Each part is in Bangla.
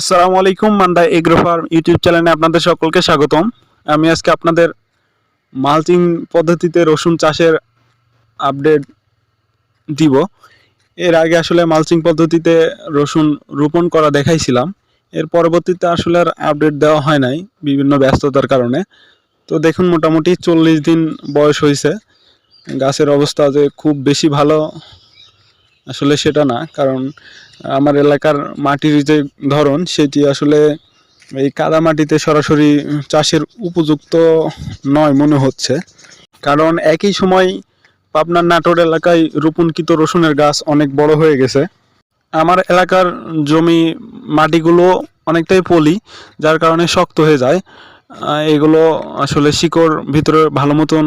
আসসালামু আলাইকুম মান্ডা এগ্রো ফার্ম ইউটিউব চ্যানেলে আপনাদের সকলকে স্বাগতম। আমি আজকে আপনাদের মালচিং পদ্ধতিতে রসুন চাষের আপডেট দিব। এর আগে আসলে মালচিং পদ্ধতিতে রসুন রোপণ করা দেখাইছিলাম। এর পরবর্তীতে আসলে আর আপডেট দেওয়া হয় নাই বিভিন্ন ব্যস্ততার কারণে। তো দেখুন, মোটামুটি চল্লিশ দিন বয়স হয়েছে গাছের অবস্থা যে খুব বেশি ভালো আসলে সেটা না, কারণ আমার এলাকার মাটির যে ধরন, সেটি আসলে এই কাদা মাটিতে সরাসরি চাষের উপযুক্ত নয় মনে হচ্ছে। কারণ একই সময় পাবনার নাটোর এলাকায় রোপণকৃত রসুনের গাছ অনেক বড় হয়ে গেছে। আমার এলাকার জমি, মাটিগুলো অনেকটাই পলি, যার কারণে শক্ত হয়ে যায়। এগুলো আসলে শিকড় ভিতরে ভালো মতন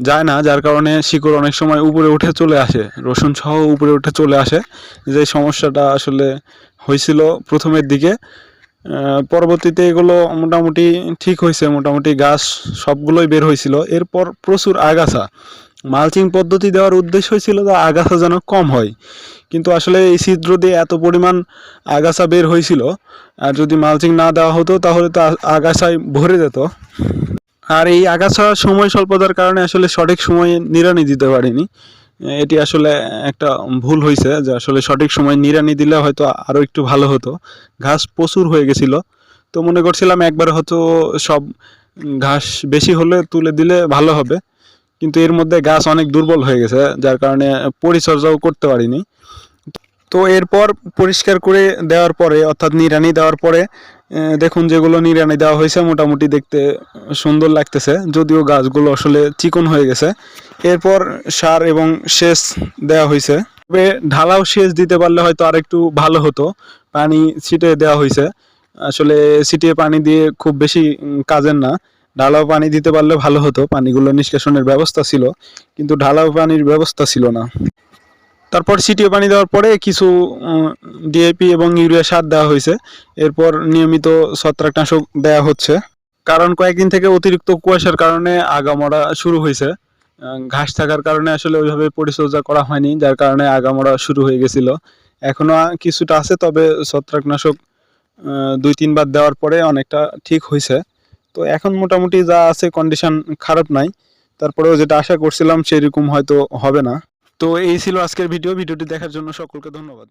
যায় না, যার কারণে শিকড় অনেক সময় উপরে উঠে চলে আসে। রসুন সহ উপরে উঠে চলে আসে। যে সমস্যাটা আসলে হয়েছিল প্রথমের দিকে পরবর্তীতে এগুলো মোটামুটি ঠিক হয়েছে। মোটামুটি গাছ সবগুলোই বের হয়েছিল। এরপর প্রচুর আগাছা। মালচিং পদ্ধতি দেওয়ার উদ্দেশ্য হয়েছিল যে আগাছা যেন কম হয়। কিন্তু আসলে এই ছিদ্র দিয়ে এত পরিমাণ আগাছা বের হয়েছিল। আর যদি মালচিং না দেওয়া হতো, তাহলে তো আগাছায় ভরে যেত। আর এই আগাছা সময় স্বল্পতার কারণে আসলে সঠিক সময়ে নিড়ানি দিতে পারিনি। এটি আসলে একটা ভুল হয়েছে যে আসলে সঠিক সময় নিড়ানি দিলে হয়তো আরও একটু ভালো হতো। ঘাস প্রচুর হয়ে গেছিল। তো মনে করছিলাম একবার হয়তো সব ঘাস বেশি হলে তুলে দিলে ভালো হবে। কিন্তু এর মধ্যে গাছ অনেক দুর্বল হয়ে গেছে, যার কারণে পরিচর্যাও করতে পারিনি। তো এরপর পরিষ্কার করে দেওয়ার পরে, অর্থাৎ নিরানি দেওয়ার পরে দেখুন যেগুলো নিরানি দেওয়া হয়েছে মোটামুটি দেখতে সুন্দর লাগতেছে, যদিও গাছগুলো আসলে চিকন হয়ে গেছে। এরপর সার এবং সেচ দেওয়া হয়েছে। তবে ঢালাও সেচ দিতে পারলে হয়তো আরেকটু ভালো হতো, পানি ছিটে দেওয়া হয়েছে। আসলে ছিটিয়ে পানি দিয়ে খুব বেশি কাজের না। ঢালাও পানি দিতে পারলে ভালো হতো, পানিগুলো নিষ্কাশনের ব্যবস্থা ছিল, কিন্তু ঢালাও পানির ব্যবস্থা ছিল না। তারপর ছিটিয়ে পানি দেওয়ার পরে কিছু ডিএপি এবং ইউরিয়া সার দেওয়া হয়েছে। এরপর নিয়মিত ছত্রাকনাশক দেওয়া হচ্ছে। কারণ কয়েকদিন থেকে অতিরিক্ত কুয়াশার কারণে আগামরা শুরু হয়েছে। ঘাস থাকার কারণে আসলে ওইভাবে পরিচর্যা করা হয়নি, যার কারণে আগামরা শুরু হয়ে গেছিল। এখনও কিছুটা আছে, তবে ছত্রাকনাশক দুই, তিনবার দেওয়ার পরে অনেকটা ঠিক হয়েছে। তো এখন মোটামুটি যা আছে কন্ডিশন খারাপ নাই। তারপরেও যেটা আশা করছিলাম, সেরকম হয়তো হবে না। তো এই ছিল আজকের ভিডিও। ভিডিওটি দেখার জন্য সকলকে ধন্যবাদ।